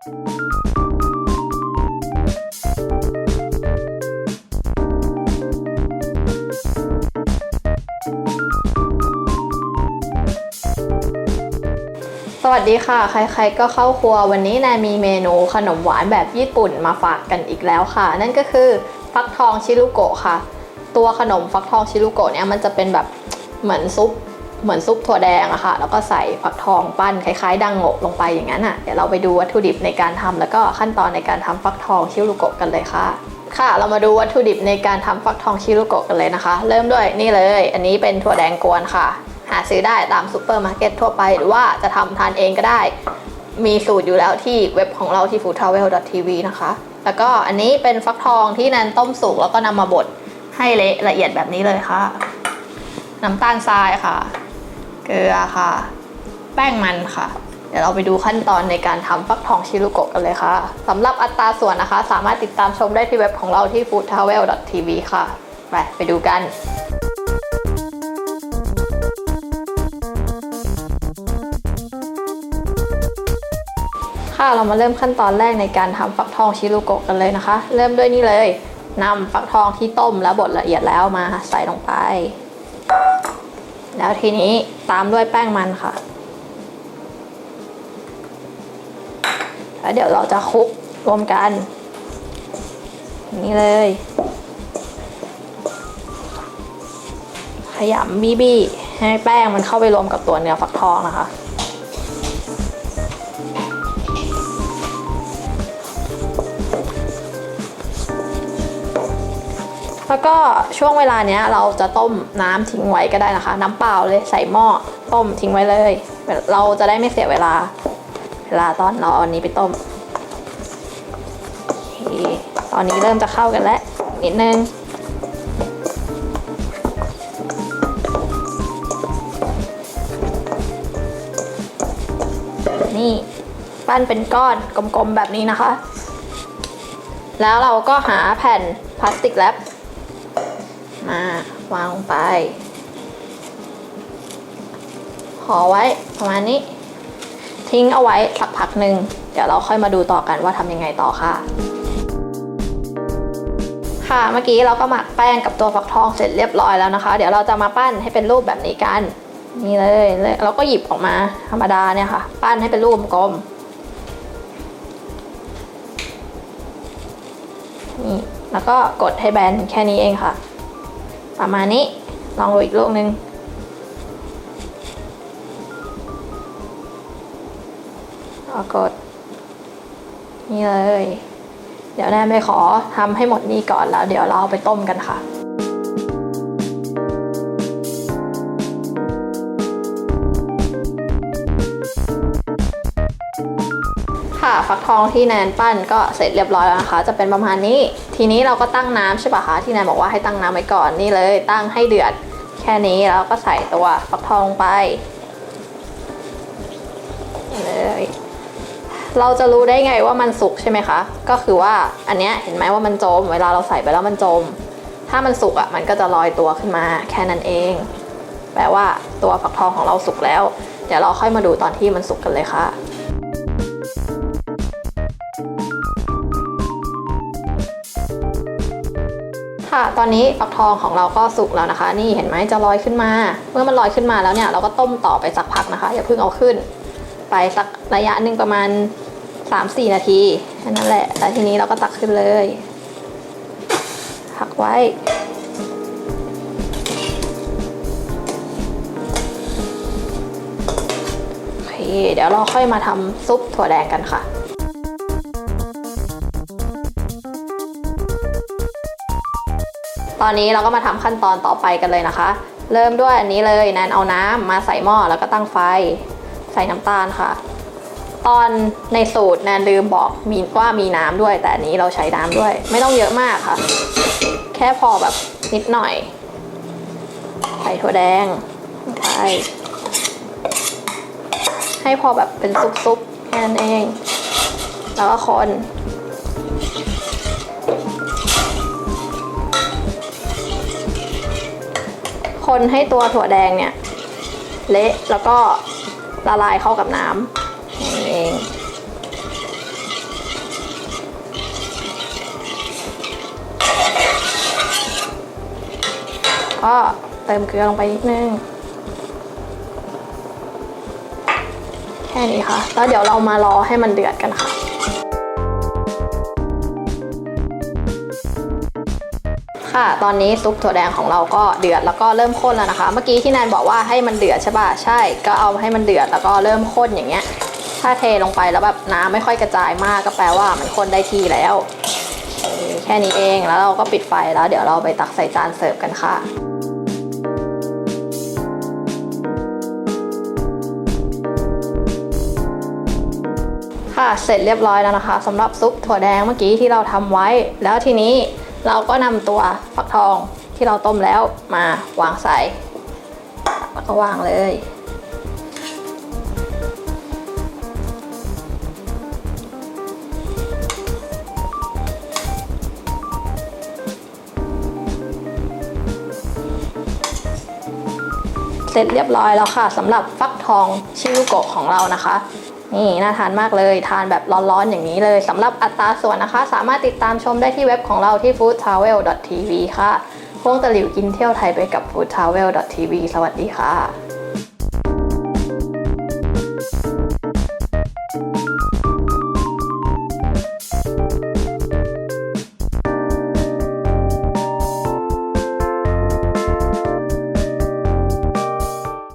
สวัสดีค่ะ ใครๆก็เข้าครัววันนี้แนนมีเมนูขนมหวานแบบญี่ปุ่นมาฝากกันอีกแล้วค่ะ นั่นก็คือฟักทองชิรุโกะค่ะ ตัวขนมฟักทองชิรุโกะเนี่ยมันจะเป็นแบบเหมือนซุป เหมือนซุปถั่วแดงอะค่ะ แล้วก็ใส่ฟักทองปั้นคล้ายๆ ดังโงะลงไปอย่างนั้นอะเดี๋ยวเราไปดูวัตถุดิบในการทำแล้วก็ขั้นตอนในการทำฟักทองชิรุโกะกันเลยค่ะค่ะ เรามาดูวัตถุดิบในการทำฟักทองชิรุโกะกันเลยนะคะ เริ่มด้วยนี่เลย อันนี้เป็นถั่วแดงกวนค่ะ หาซื้อได้ตามซูเปอร์มาร์เก็ตทั่วไป หรือว่าจะทำทานเองก็ได้ มีสูตรอยู่แล้วที่เว็บของเราที่ foodtravel.tv นะคะ แล้วก็อันนี้เป็นฟักทองที่นันต้มสุกแล้วก็นำมาบดให้เละละเอียดแบบนี้เลยค่ะ น้ำตาลทรายค่ะ เกลือค่ะ แป้งมันค่ะ เดี๋ยวเราไปดูขั้นตอนในการทำฟักทองชิรุโกะกันเลยค่ะสำหรับอัตราส่วนนะคะ สามารถติดตามชมได้ที่เว็บของเราที่ foodtravel.tv ค่ะ ไปไปดูกันค่ะเรามาเริ่มขั้นตอนแรกในการทำฟักทองชิรุโกะกันเลยนะคะ เริ่มด้วยนี่เลยนำฟักทองที่ต้มและบดละเอียดแล้วมาใส่ลงไป แล้วทีนี้ตามด้วยแป้งมันค่ะ แล้วเดี๋ยวเราจะคลุกรวมกัน นี่เลย ขยำบี้บี้ให้แป้งมันเข้าไปรวมกับตัวเนื้อฟักทองนะคะ แล้วก็ช่วงเวลาเนี้ยเราจะต้มน้ำทิ้งไว้ก็ได้นะคะ น้ำเปล่าเลยใส่หม้อต้มทิ้งไว้เลย เราจะได้ไม่เสียเวลา เวลาตอนเราเอาอันนี้ไปต้มตอนนี้เริ่มจะเข้ากันแล้วนิดนึงนี่ปั้นเป็นก้อนกลมๆแบบนี้นะคะ แล้วเราก็หาแผ่นพลาสติกแรป มาวางลงไปห่อไว้ประมาณนี้ ทิ้งเอาไว้สักพักหนึ่งเดี๋ยวเราค่อยมาดูต่อกันว่าทำยังไงต่อค่ะ ค่ะเมื่อกี้เราก็หมักแป้งกับตัวฟักทองเสร็จเรียบร้อยแล้วนะคะ เดี๋ยวเราจะมาปั้นให้เป็นรูปแบบนี้กันนี่เลยเลยเราก็หยิบออกมาธรรมดาเนี่ยค่ะ ปั้นให้เป็นรูปกลมนี่แล้วก็กดให้แบนแค่นี้เองค่ะ ประมาณนี้ ลองดูอีกลูกหนึ่งเอากด นี่เลย เดี๋ยวแนนไปขอทำให้หมดนี่ก่อนแล้ว เดี๋ยวเราเอาไปต้มกันค่ะ ฟักทองที่แนนปั้นก็เสร็จเรียบร้อยแล้วนะคะ จะเป็นประมาณนี้ ทีนี้เราก็ตั้งน้ำใช่ปะคะที่แนนบอกว่าให้ตั้งน้ำไว้ก่อนนี่เลย ตั้งให้เดือดแค่นี้แล้วก็ใส่ตัวฟักทองลงไปเลยเราจะรู้ได้ไงว่ามันสุกใช่ไหมคะ ก็คือว่าอันเนี้ยเห็นไหมว่ามันจม เวลาเราใส่ไปแล้วมันจม ถ้ามันสุกอะ่ะมันก็จะลอยตัวขึ้นมาแค่นั้นเอง แปลว่าตัวฟักทองของเราสุกแล้ว เดี๋ยวเราค่อยมาดูตอนที่มันสุกกันเลยค่ะ ค่ะ ตอนนี้ฟักทองของเราก็สุกแล้วนะคะ นี่เห็นไหมจะลอยขึ้นมา เมื่อมันลอยขึ้นมาแล้วเนี่ย เราก็ต้มต่อไปสักพักนะคะ อย่าเพิ่งเอาขึ้น ไปสักระยะหนึ่งประมาณ 3-4 นาทีแค่นั้นแหละ แล้วทีนี้เราก็ตักขึ้นเลยพักไว้เดี๋ยวเราค่อยมาทำซุปถั่วแดงกันค่ะ ตอนนี้เราก็มาทำขั้นตอนต่อไปกันเลยนะคะ เริ่มด้วยอันนี้เลยแนนเอาน้ำมาใส่หม้อแล้วก็ตั้งไฟ ใส่น้ำตาลค่ะ ตอนในสูตรแนนลืมบอกมีว่ามีน้ำด้วย แต่อันนี้เราใช้น้ำด้วย ไม่ต้องเยอะมากค่ะ แค่พอแบบนิดหน่อย ใส่ถั่วแดงไปให้พอแบบเป็นซุปๆแค่นั้นเอง แล้วก็คน คนให้ตัวถั่วแดงเนี่ยเละแล้วก็ละลายเข้ากับน้ำเองก็เติมเกลือลงไปนิดนึง แค่นี้ค่ะ แล้วเดี๋ยวเรามารอให้มันเดือดกันค่ะ่ะตอนนี้ซุปถั่วแดงของเราก็เดือดแล้วก็เริ่มข้นแล้วนะคะ เมื่อกี้ที่แนนบอกว่าให้มันเดือดใช่ป่ะใช่ก็เอาให้มันเดือดแล้วก็เริ่มข้นอย่างเงี้ย ถ้าเทลงไปแล้วแบบน้ำไม่ค่อยกระจายมากก็แปลว่ามันข้นได้ที่แล้วแค่นี้เองแล้วเราก็ปิดไฟแล้ว เดี๋ยวเราไปตักใส่จานเสิร์ฟกันค่ะค่ะเสร็จเรียบร้อยแล้วนะคะสำหรับซุปถั่วแดงเมื่อกี้ที่เราทำไว้ แล้วทีนี้ เราก็นำตัวฟักทองที่เราต้มแล้วมาวางใส่แล้วก็วางเลย เสร็จเรียบร้อยแล้วค่ะสำหรับฟักทองชิรุโกะของเรานะคะ นี่น่าทานมากเลยทานแบบร้อนๆอย่างนี้เลยสำหรับอัตราส่วนนะคะ สามารถติดตามชมได้ที่เว็บของเราที่ foodtravel.tv ค่ะพวงตะหลิวกินเที่ยวไทยไปกับ foodtravel.tv สวัสดีค่ะ